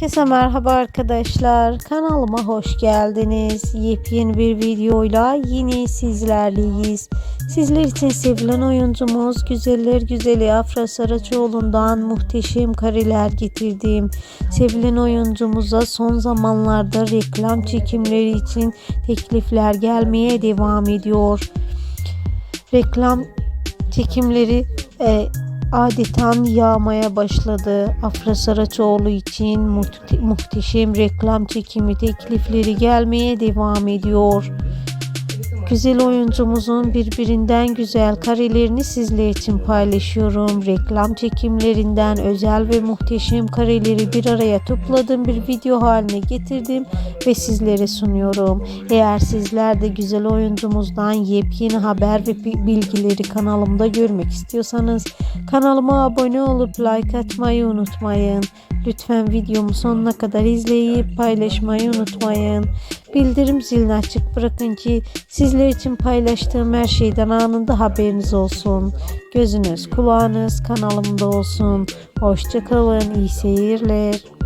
Herkese merhaba arkadaşlar. Kanalıma hoş geldiniz. Yepyeni bir videoyla yine sizlerleyiz. Sizler için sevilen oyuncumuz Güzeller Güzeli Afra Saraçoğlu'ndan muhteşem kareler getirdim. Sevilen oyuncumuza son zamanlarda reklam çekimleri için teklifler gelmeye devam ediyor. Reklam çekimleri e, adeta yağmaya başladı. Afra Saraçoğlu için muhte- muhteşem reklam çekimi teklifleri gelmeye devam ediyor. Güzel oyuncumuzun birbirinden güzel karelerini sizler için paylaşıyorum. Reklam çekimlerinden özel ve muhteşem kareleri bir araya topladım bir video haline getirdim ve sizlere sunuyorum. Eğer sizler de güzel oyuncumuzdan yepyeni haber ve bi- bilgileri kanalımda görmek istiyorsanız kanalıma abone olup like atmayı unutmayın. Lütfen videomu sonuna kadar izleyip paylaşmayı unutmayın. Bildirim zilini açık bırakın ki sizler için paylaştığım her şeyden anında haberiniz olsun. Gözünüz kulağınız kanalımda olsun. Hoşçakalın iyi seyirler.